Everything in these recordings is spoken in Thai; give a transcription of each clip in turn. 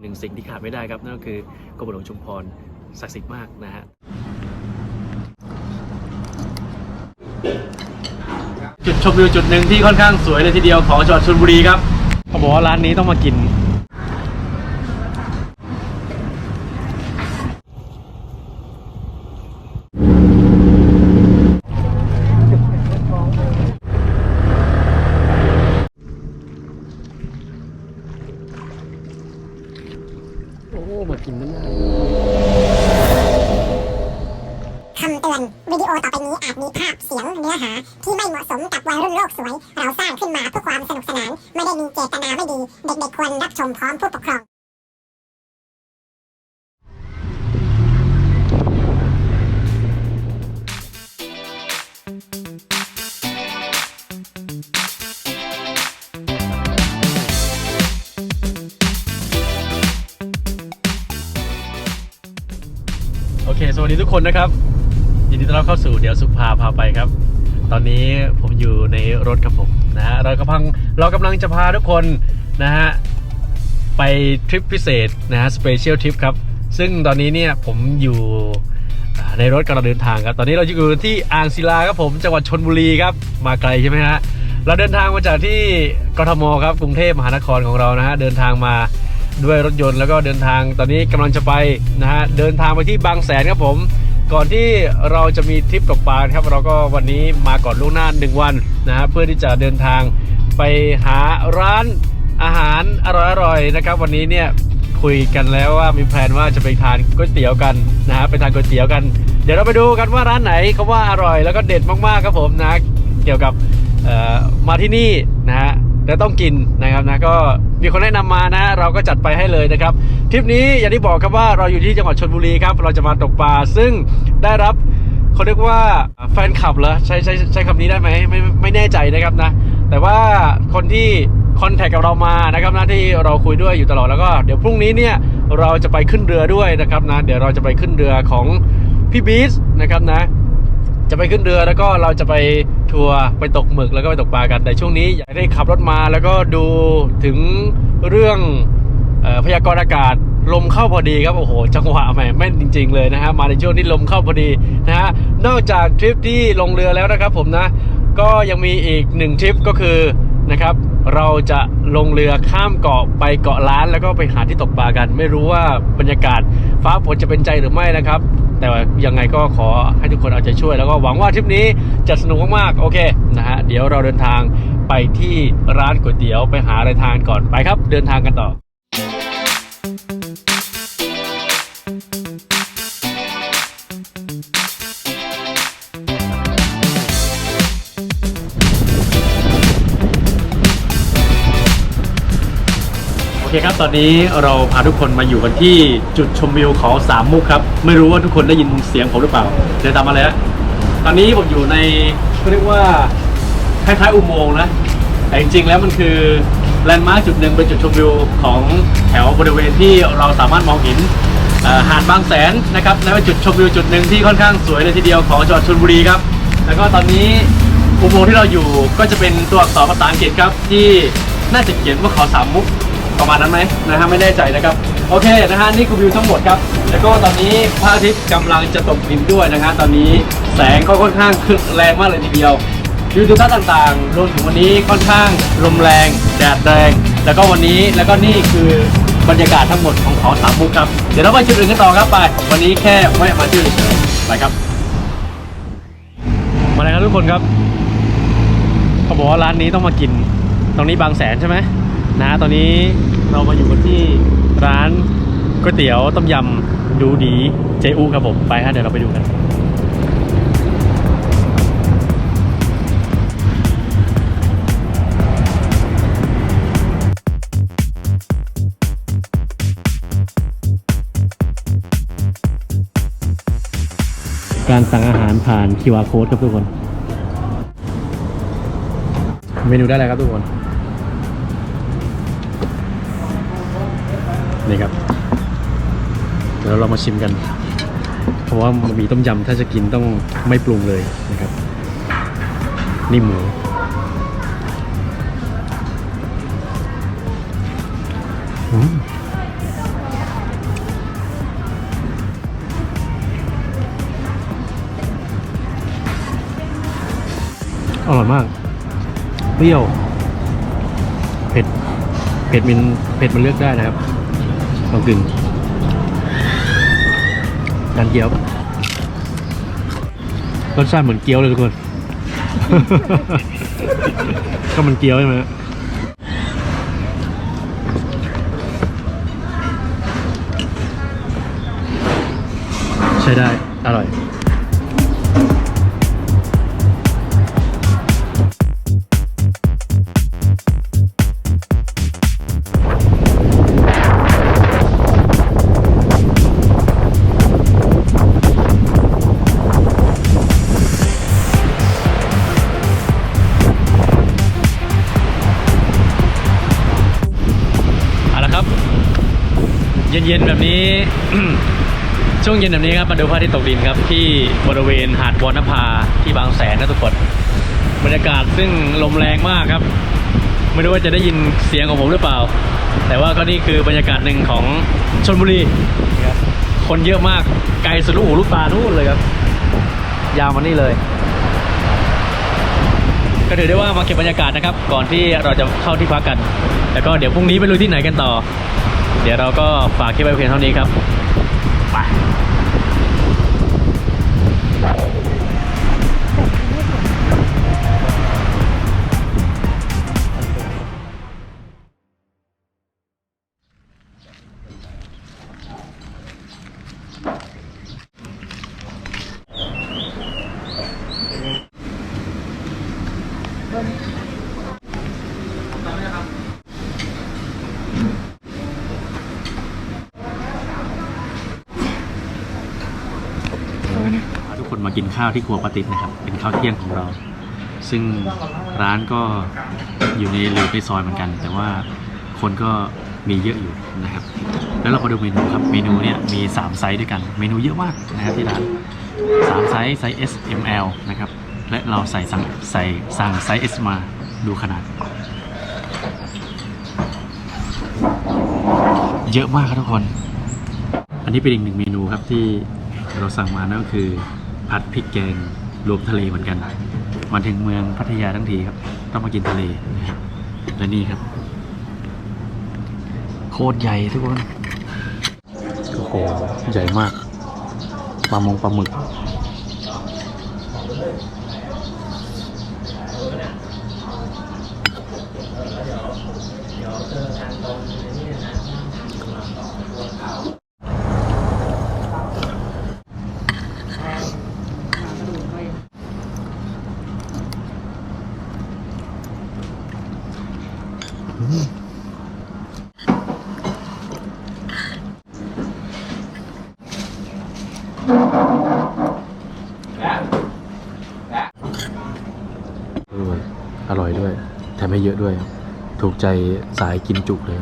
หนึ่งสิ่งที่ขาดไม่ได้ครับ นั่นก็คือกรมหลวงชุมพรศักดิ์สิทธิ์มากนะฮะจุดชมวิวจุดหนึ่งที่ค่อนข้างสวยเลยทีเดียวของจังหวัดชลบุรีครับเขาบอกว่าร้านนี้ต้องมากิน โอเค สวัสดีทุกคนนะครับ ยินดีต้อนรับเข้าสู่เดี๋ยวสุภาพาไปครับ ตอนนี้ผมอยู่ในรถครับผมนะฮะเรากำลังเรากำลังจะพาทุกคนนะฮะ ไปทริปพิเศษนะฮะสเปเชียลทริปครับ ซึ่งตอนนี้เนี่ยผมอยู่ ในรถกำลังเดินทางครับ ตอนนี้เราอยู่ที่อ่างศิลาครับผมจังหวัดชนบุรีครับ มาไกลใช่ไหมฮะ เราเดินทางมาจากที่กทมครับกรุงเทพมหานครของเรานะฮะเดินทางมาด้วยรถยนต์แล้วก็เดินทางตอนนี้กำลังจะไปนะฮะเดินทางไปที่บางแสนครับผม ก่อนที่เราจะมีทริปตกปลาครับ เราก็วันนี้มาก่อนล่วงหน้าหนึ่งวันนะฮะเพื่อที่จะเดินทางไปหาร้านอาหารอร่อยๆนะครับ วันนี้เนี่ย คุยกันแล้วว่ามีแพลนว่าจะไปทานก๋วยเตี๋ยวกันนะฮะไปทานก๋วยเตี๋ยวกัน เดี๋ยวเราไปดูกันว่าร้านไหนเขาว่าอร่อยแล้วก็เด็ดมากๆครับผมนะ เกี่ยวกับมาที่นี่นะฮะแล้วต้องกินนะครับนะก็มีคนแนะนำมานะ เราก็จัดไปให้เลยนะครับทริปนี้อย่างที่บอกครับว่าเราอยู่ที่จังหวัดชนบุรีครับ เราจะมาตกปลาซึ่งได้รับเขาเรียกว่าแฟนคลับเหรอใช้ใช้ใช้คำนี้ได้ไหมไม่ไม่แน่ใจนะครับนะ แต่ว่าคนที่ คอนแทคกับเรามานะครับนะที่เราคุยด้วยอยู่ตลอดแล้วก็เดี๋ยวพรุ่งนี้เนี่ยเราจะไปขึ้นเรือด้วยนะครับนะเดี๋ยวเราจะไปขึ้นเรือของพี่บีสนะครับนะ จะไปขึ้นเรือแล้วก็เราจะไปทัวร์ไปตกหมึกแล้วก็ไปตกปลากันแต่ช่วงนี้อยากได้ขับรถมาแล้วก็ดูถึงเรื่องออพยากรณ์อากาศลมเข้าพอดีครับโอ้โห จังหวะแหมแม่นจริง ๆ เลยนะฮะมาในช่วงที่ลมเข้าพอดีนะฮะนอกจากทริปที่ลงเรือแล้วนะครับผมนะ ก็ยังมีอีกหนึ่งทริปก็คือนะครับ เราจะลงเรือข้ามเกาะไปเกาะล้านแล้วก็ไปหาที่ตกปลากัน ไม่รู้ว่าบรรยากาศฟ้าฝนจะเป็นใจหรือไม่นะครับ แต่ว่ายังไงก็ขอให้ทุกคนเอาใจช่วย แล้วก็หวังว่าทริปนี้จะสนุกมากๆโอเคนะฮะเดี๋ยวเราเดินทางไปที่ร้านก๋วยเตี๋ยวไปหาอะไรทานก่อนไปครับ เดินทางกันต่อ คครับ ตอนนี้เราพาทุกคนมาอยู่กันที่จุดชมวิวเขาสามมุกครับ ไม่รู้ว่าทุกคนได้ยินเสียงผมหรือเปล่าเดี๋ยวตามมาเลยฮะตอนนี้ผมอยู่ในเขาเรียกว่าคล้ายๆอุโมงค์นะ แต่จริงๆแล้วมันคือแลนด์มาร์คจุดหนึ่งเป็นจุดชมวิวของแถวบริเวณที่เราสามารถมองเห็นเอ่อหาดบางแสนนะครับและเป็นจุดชมวิวจุดหนึ่งที่ค่อนข้างสวยเลยทีเดียวของจังหวัดชลบุรีครับ แล้วก็ตอนนี้อุโมงค์ที่เราอยู่ก็จะเป็นตัวอักษรภาษาอังกฤษครับที่น่าจะเขียนว่าเขาสามมุก ประมาณนั้นไหมนะฮะไม่แน่ใจนะครับ โอเคนะฮะนี่คือวิวทั้งหมดครับ แล้วก็ตอนนี้พระอาทิตย์กำลังจะตกดินด้วยนะฮะตอนนี้แสงก็ค่อนข้างคึกแรงมากเลยทีเดียววิวทิวทัศน์ต่างๆรวมถึงวันนี้ค่อนข้างลมแรงแดดแรง แล้วก็วันนี้แล้วก็นี่คือบรรยากาศทั้งหมดของเขาสามมุกครับ เดี๋ยวเราไปจุดอื่นกันต่อครับไป วันนี้แค่แวะมาที่เฉยๆไปครับ มาเลยครับทุกคนครับเขาบอกว่าร้านนี้ต้องมากิน ตรงนี้บางแสนใช่ไหม นะตอนนี้เรามาอยู่กันที่ร้านก๋วยเตี๋ยวต้มยำดูดีเจอูครับผมไปฮะเดี๋ยวเราไปดูกันการสั่งอาหารผ่าน QR code ครับทุกคน เมนูได้อะไรครับทุกคน นี่ครับ เดี๋ยวเรามาชิมกัน เพราะว่ามันมีต้มยำถ้าจะกินต้องไม่ปรุงเลยนะครับ นี่หมูอร่อยมาก เปรี้ยว เผ็ด เผ็ดมันเผ็ดมันเลือกได้นะครับ ลองกินการเกี๊ยวรสชาติเหมือนเกี๊ยวเลยทุกคน ก็มันเกี๊ยวใช่ไหมใช้ได้ อร่อย เย็นๆแบบนี้ ช่วงเย็นแบบนี้ครับมาดูพระอาทิตย์ตกดินครับที่บริเวณหาดวอนภาที่บางแสนนะทุกคนบรรยากาศซึ่งลมแรงมากครับ ไม่รู้ว่าจะได้ยินเสียงของผมหรือเปล่า แต่ว่าก็นี่คือบรรยากาศหนึ่งของชนบุรีครับคนเยอะมากไกลสุดลูกหูลูกตานู่นเลยครับ ยาวมานี่เลยก็ถือได้ว่ามาเก็บบรรยากาศนะครับ ก่อนที่เราจะเข้าที่พักกัน แล้วก็เดี๋ยวพรุ่งนี้ไปลุยที่ไหนกันต่อ เดี๋ยวเราก็ฝากคลิปไว้เพียงเท่านี้ครับ ข้าวที่ครัวปาติดนะครับ เป็นข้าวเที่ยงของเรา ซึ่งร้านก็อยู่ในหรือในซอยเหมือนกัน แต่ว่าคนก็มีเยอะอยู่นะครับ แล้วเรามาดูเมนูครับ เมนูเนี่ยมี 3 ไซส์ด้วยกัน เมนูเยอะมากนะครับที่ร้าน3ไซส์ไซส์ S M L นะครับ และเราใส่สั่งใส่สั่งไซส์ S มาดูขนาด เยอะมากครับทุกคน อันนี้เป็นอีกหนึ่งเมนูครับที่เราสั่งมานั่นก็คือ ผัดพริกแกงรวมทะเลเหมือนกันมาถึงเมืองพัทยาทั้งทีครับ ต้องมากินทะเลนะครับและนี่ครับ โคตรใหญ่ทุกคนโอ้โหใหญ่มากปลามงปลาหมึก ด้วยอร่อยด้วย แถมให้เยอะด้วยครับถูก ใจสายกินจุเลย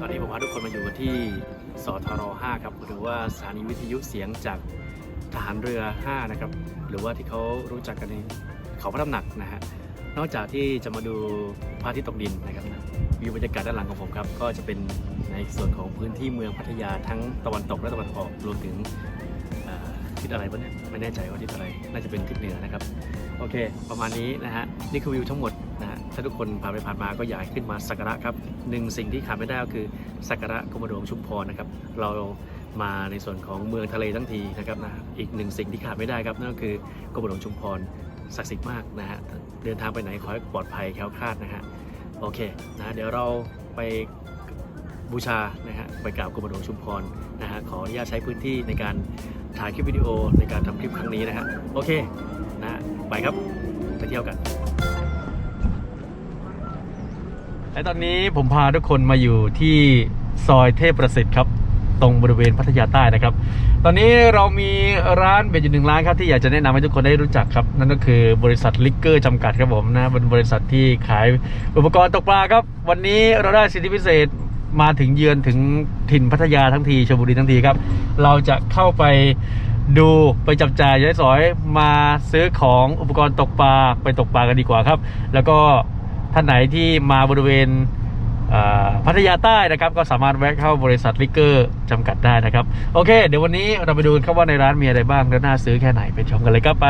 ตอนนี้ผมพาทุกคนมาอยู่กันที่สทร5ครับหรือว่าสถานีวิทยุเสียงจากทหารเรือ 5 นะครับ หรือว่าที่เขารู้จักกันในเขาพระตำหนักนะฮะนอกจากที่จะมาดูพระอาทิตย์ตกดินนะครับวิวบรรยากาศด้านหลังของผมครับ ก็จะเป็น ในส่วนของพื้นที่เมืองพัทยาทั้งตะวันตกและตะวันออกรวมถึงทิศอะไรบ้างเนี่ยไม่แน่ใจว่าทิศอะไรน่าจะเป็นทิศเหนือนะครับโอเค ประมาณนี้นะฮะนี่คือวิวทั้งหมดนะฮะถ้าทุกคนผ่านไปผ่านมาก็อยากขึ้นมาสักการะครับหนึ่งสิ่งที่ขาดไม่ได้ก็คือสักการะกรมหลวงชุมพรนะครับเรามาในส่วนของเมืองทะเลทั้งทีนะครับนะอีกหนึ่งสิ่งที่ขาดไม่ได้ครับนั่นก็คือกรมหลวงชุมพรศักดิ์สิทธิ์มากนะฮะเดินทางไปไหนขอให้ปลอดภัยแคล้วคลาดนะฮะโอเคนะเดี๋ยวเราไป บูชานะฮะไปกราบกรมหลวงชุมพรนะฮะขออนุญาตใช้พื้นที่ในการถ่ายคลิปวิดีโอในการทำคลิปครั้งนี้นะฮะโอเคนะฮะไปครับไปเที่ยวกันและตอนนี้ผมพาทุกคนมาอยู่ที่ซอยเทพประสิทธิ์ครับ ตรงบริเวณพัทยาใต้นะครับ ตอนนี้เรามีร้านเบ็ดอยู่หนึ่งร้านครับที่อยากจะแนะนำให้ทุกคนได้รู้จักครับ นั่นก็คือบริษัทลิกเกอร์จำกัดครับผมนะเป็นบริษัทที่ขายอุปกรณ์ตกปลาครับ วันนี้เราได้สิทธิพิเศษ มาถึงเยือนถึงถิ่นพัทยาทั้งทีชลบุรีทั้งทีครับ เราจะเข้าไปดูไปจับจ่ายย้ายสอยมาซื้อของอุปกรณ์ตกปลาไปตกปลากันดีกว่าครับ แล้วก็ท่านไหนที่มาบริเวณอ่าพัทยาใต้นะครับ ก็สามารถแวะเข้าบริษัทลิเกอร์จำกัดได้นะครับ โอเค เดี๋ยววันนี้เราไปดูกันครับว่าในร้านมีอะไรบ้างและน่าซื้อแค่ไหนไปชมกันเลยครับไป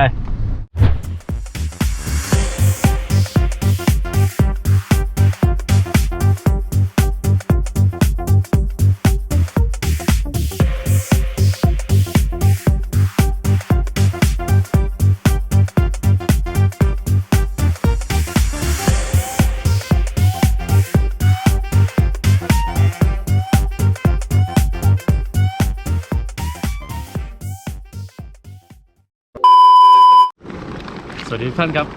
ทุกท่านครับ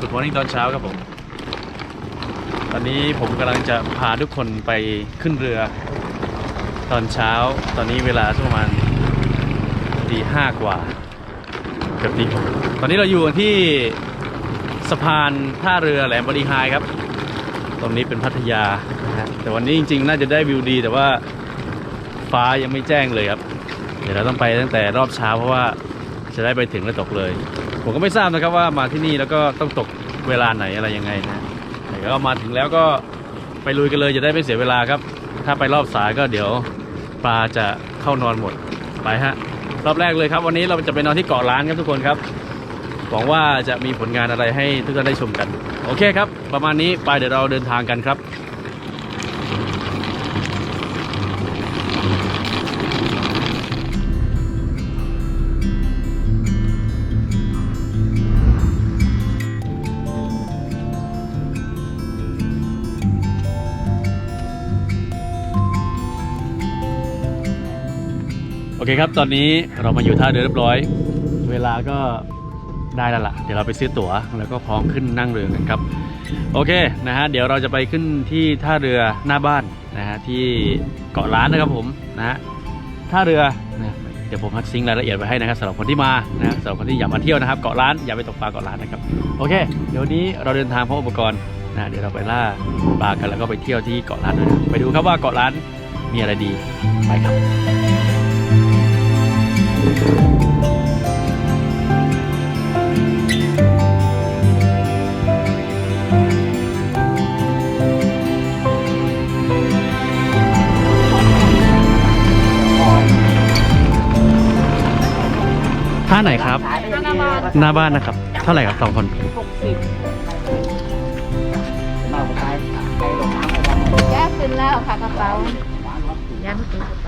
Good morning ตอนเช้าครับผม ตอนนี้ผมกำลังจะพาทุกคนไปขึ้นเรือ ตอนเช้า ตอนนี้เวลาประมาณตีห้ากว่าเกือบตีหกตอนนี้เราอยู่ที่สะพานท่าเรือแหลมบริหายครับ ตรงนี้เป็นพัทยานะฮะแต่วันนี้จริง ๆ น่าจะได้วิวดี แต่ว่าฟ้ายังไม่แจ้งเลยครับ เดี๋ยวเราต้องไปตั้งแต่รอบเช้าเพราะว่า จะได้ไปถึงแล้วตกเลย ผมก็ไม่ทราบนะครับว่ามาที่นี่แล้วก็ต้องตกเวลาไหนอะไรยังไงนะแต่ก็มาถึงแล้วก็ไปลุยกันเลยจะได้ไม่เสียเวลาครับ ถ้าไปรอบสายก็เดี๋ยวปลาจะเข้านอนหมดไปฮะรอบแรกเลยครับ วันนี้เราจะไปนอนที่เกาะล้านครับทุกคนครับหวังว่าจะมีผลงานอะไรให้ทุกท่านได้ชมกัน โอเคครับ ประมาณนี้ไปเดี๋ยวเราเดินทางกันครับ โอเคครับ ตอนนี้เรามาอยู่ท่าเรือเรียบร้อย เวลาก็ได้แล้วล่ะ เดี๋ยวเราไปซื้อตั๋ว แล้วก็พร้อมขึ้นนั่งเรือกันครับ โอเคนะฮะ เดี๋ยวเราจะไปขึ้นที่ท่าเรือหน้าบ้านนะฮะที่เกาะล้านนะครับผมนะฮะ ท่าเรือนะเดี๋ยวผมพักซิงรายละเอียดไว้ให้นะครับสำหรับคนที่มานะสำหรับคนที่อยากมาเที่ยวนะครับเกาะล้านอย่าไปตกปลาเกาะล้านนะครับ โอเค เดี๋ยวนี้เราเดินทางพร้อมอุปกรณ์นะเดี๋ยวเราไปล่าปลากันแล้วก็ไปเที่ยวที่เกาะล้านด้วยนะไปดูครับว่าเกาะล้านมีอะไรดีไปครับ ท่าไหนครับหน้าบ้านหน้าบ้านนะครับ เท่าไหร่ครับสองคนหกสิบแยกขึ้นแล้วค่ะกระเป๋ายันตัวกระเป๋ายันเข้า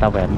ที่ห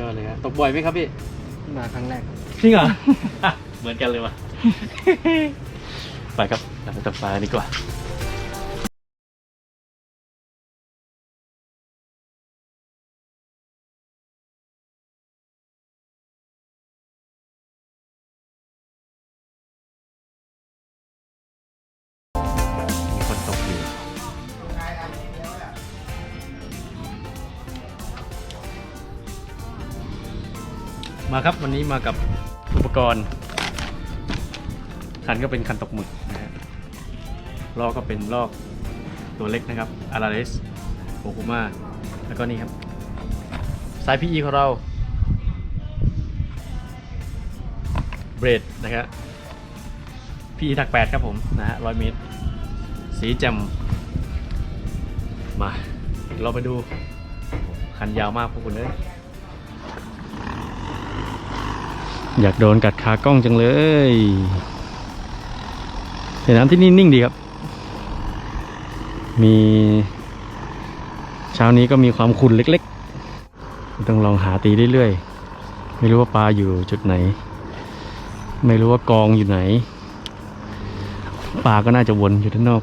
ยอดเลยครับตกบ่อยไหมครับพี่มาครั้งแรก จริงเหรอ เหมือนกันเลยว่ะ ไปครับเราไปตกปลาดีกว่า มาครับวันนี้มากับอุปกรณ์ คันก็เป็นคันตกหมึกนะฮะลอกก็เป็นลอกตัวเล็กนะครับอาราเ s สโอคุมาแล้วก็นี่ครับ สายพีอีของเรา เบรดนะครับพีถัก8ครับผมนะฮะร้อยเมตร สีแจ่มมา เราไปดู คันยาวมากพวกคุณเลย อยากโดนกัดขากล้องจังเลยแต่น้ำที่นี่นิ่งดีครับ มี เช้านี้ก็มีความขุ่นเล็กๆ ต้องลองหาตีเรื่อยๆ ไม่รู้ว่าปลาอยู่จุดไหน ไม่รู้ว่ากองอยู่ไหน ปลาก็น่าจะวนอยู่ด้านนอก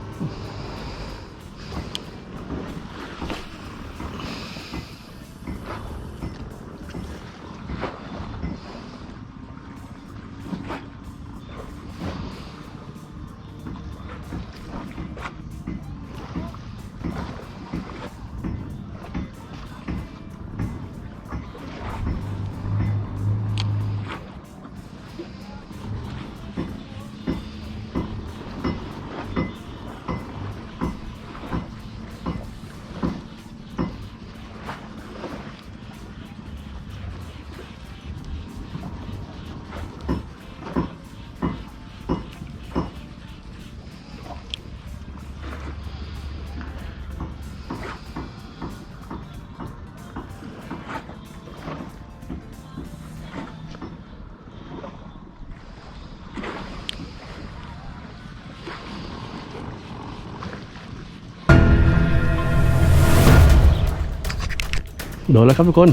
โดนแล้วครับทุกคน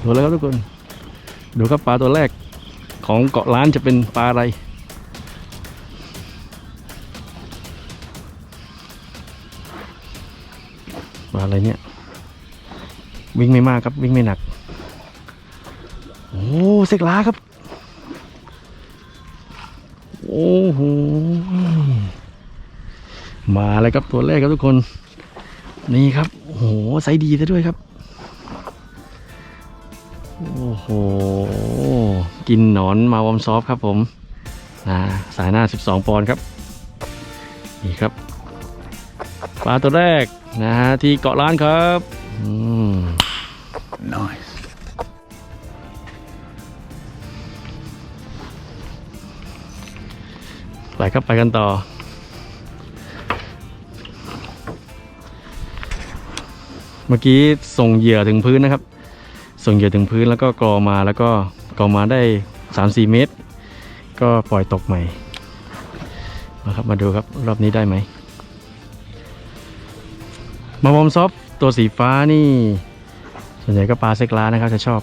โดนแล้วครับทุกคนดูครับปลาตัวแรกของเกาะล้านจะเป็นปลาอะไร ปลาอะไรเนี่ย วิ่งไม่มากครับวิ่งไม่หนัก โอ้เสกล้าครับ โอ้โห มาเลยครับตัวแรกครับทุกคน นี่ครับ โอ้โหไซส์ดีซะด้วยครับ โอ้โห กินหนอนมาวอมซอฟครับผมอ่าสายหน้า 12 ปอนด์ครับ นี่ครับ ปลาตัวแรกนะฮะที่เกาะล้านครับอืม nice ไปครับไปกันต่อ เมื่อกี้ส่งเหยื่อถึงพื้นนะครับ ส่งเหยื่อถึงพื้นแล้วก็กรอมาแล้วก็กรอมาได้ 3-4 เมตร ก็ปล่อยตกใหม่มาครับมาดูครับรอบนี้ได้ไหมมาวอมซอฟตัวสีฟ้านี่ ส่วนใหญ่ก็ปลาเซกลานะครับจะชอบ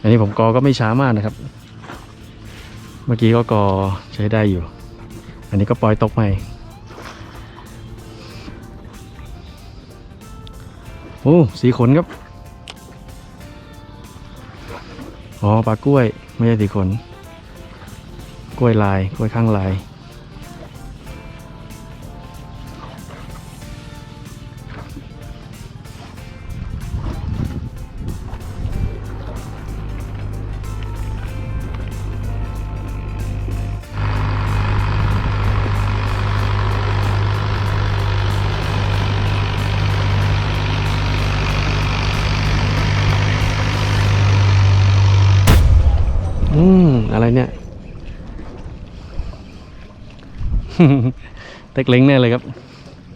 อันนี้ผมกอก็ไม่ช้ามากนะครับ เมื่อกี้ก็กอใช้ได้อยู่ อันนี้ก็ปล่อยตกใหม่ โอ้สีขนครับ อ๋อปลากล้วย ไม่ใช่สีขน กล้วยลาย กล้วยข้างลาย เต็กเล้งแน่เลยครับ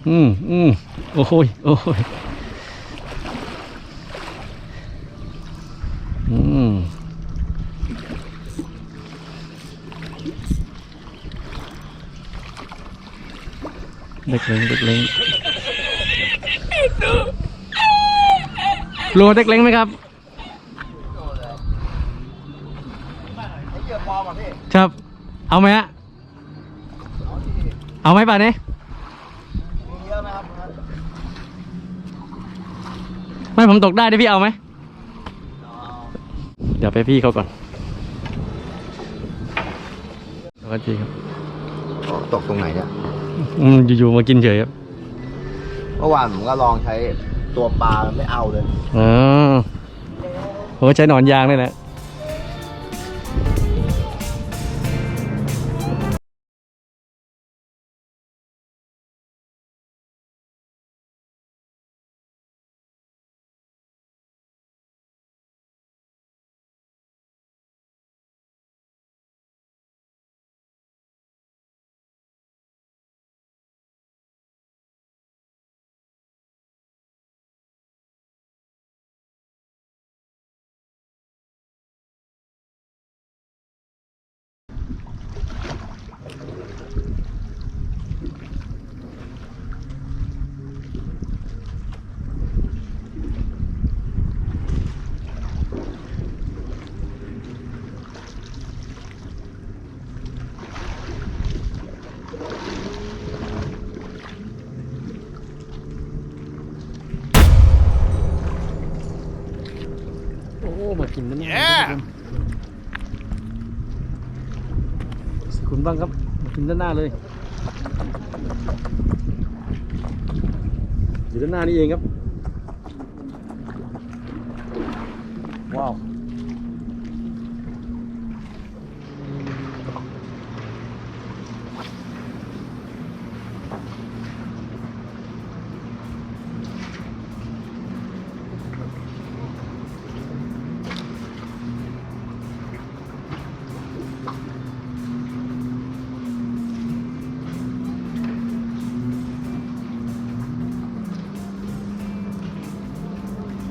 อืมอืมโอ้ยโอ้ยอืมเด็กเล้งเด็กเล้งโลเต็กเล้งไหมครับไอ้เกี่ยวปอมอะพี่ครับ เอาไหมฮะ เอาไหมป่านนี้มีเยอะไหมครับไม่ผมตกได้ได้พี่เอาไหมเดี๋ยวไปพี่เขาก่อนสวัสดีครับตกตรงไหนเนี่ยอืมอยู่ๆมากินเฉยครับเมื่อวานผมก็ลองใช้ตัวปลาไม่เอาเลยอ๋อผมก็ใช้หนอนยางนี่แหละ กินนั่นเนี่ยคุณบ้างครับมากินด้านหน้าเลย อยู่ด้านหน้านี่เองครับ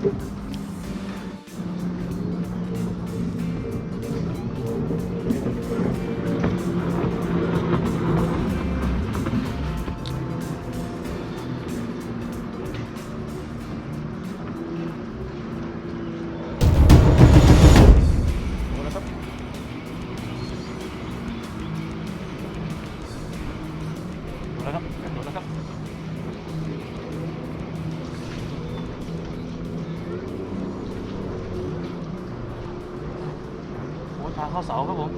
แล้ โอ้ทางเข้าเสาครับผม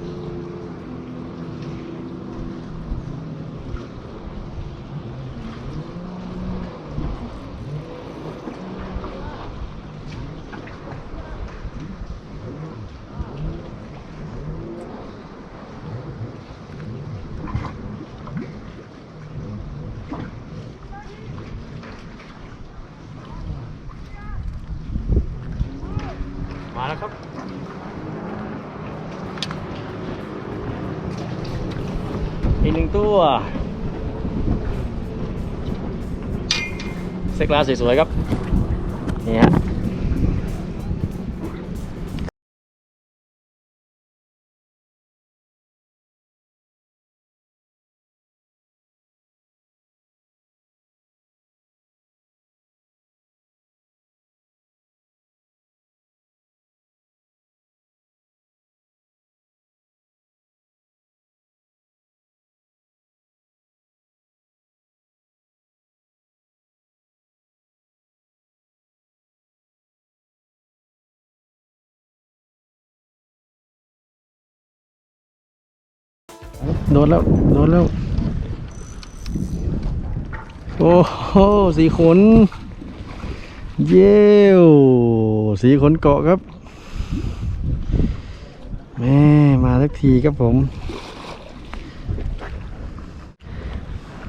มาแล้วครับ อีกหนึ่ง ตัวเซ็กลาสวยๆครับนี่ฮะ โดนแล้ว โดนแล้ว โอ้โหสีขน เย้วสีขนเกาะครับ แม่มาสักทีครับผม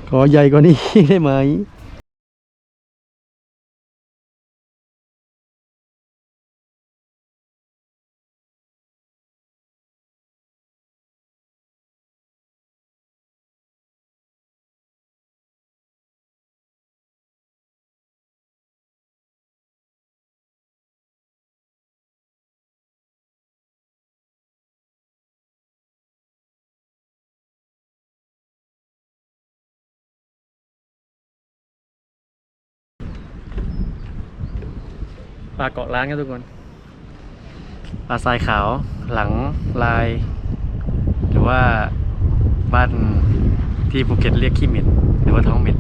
ขอใหญ่กว่านี้ได้ไหม ลาเกาะล้านครับทุกคนปลาทรายขาวหลังลาย หรือว่าบ้านที่ภูเก็ตเรียกขี้เหม็นหรือว่าท้องเหม็น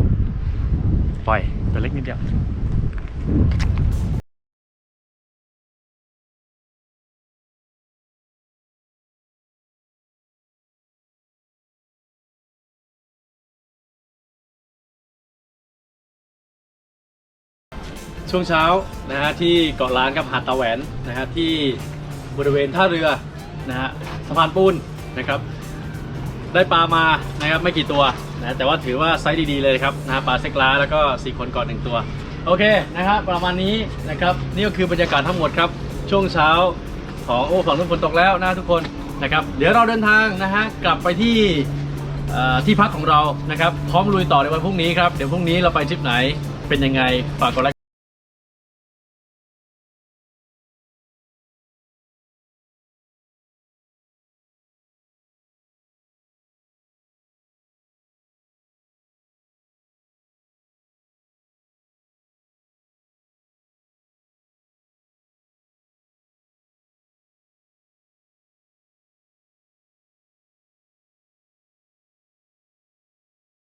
ปล่อยตัวเล็กนิดเดียว ช่วงเช้านะฮะที่เกาะล้านกับหาดตาแหวนนะฮะที่บริเวณท่าเรือนะฮะสะพานปูนนะครับ ได้ปลามานะครับไม่กี่ตัวนะแต่ว่าถือว่าไซส์ดีๆเลยครับนะฮะปลาเซ็กล้าแล้วก็สี่คนก่อนหนึ่งตัว โอเคนะฮะประมาณนี้นะครับนี่ก็คือบรรยากาศทั้งหมดครับ ช่วงเช้าของโอ้ฝั่งนู้นฝนตกแล้วนะทุกคนนะครับเดี๋ยวเราเดินทางนะฮะกลับไปที่ที่พักของเรานะครับ พร้อมลุยต่อในวันพรุ่งนี้ครับ เดี๋ยวพรุ่งนี้เราไปทริปไหนเป็นยังไง ฝากกดไลค์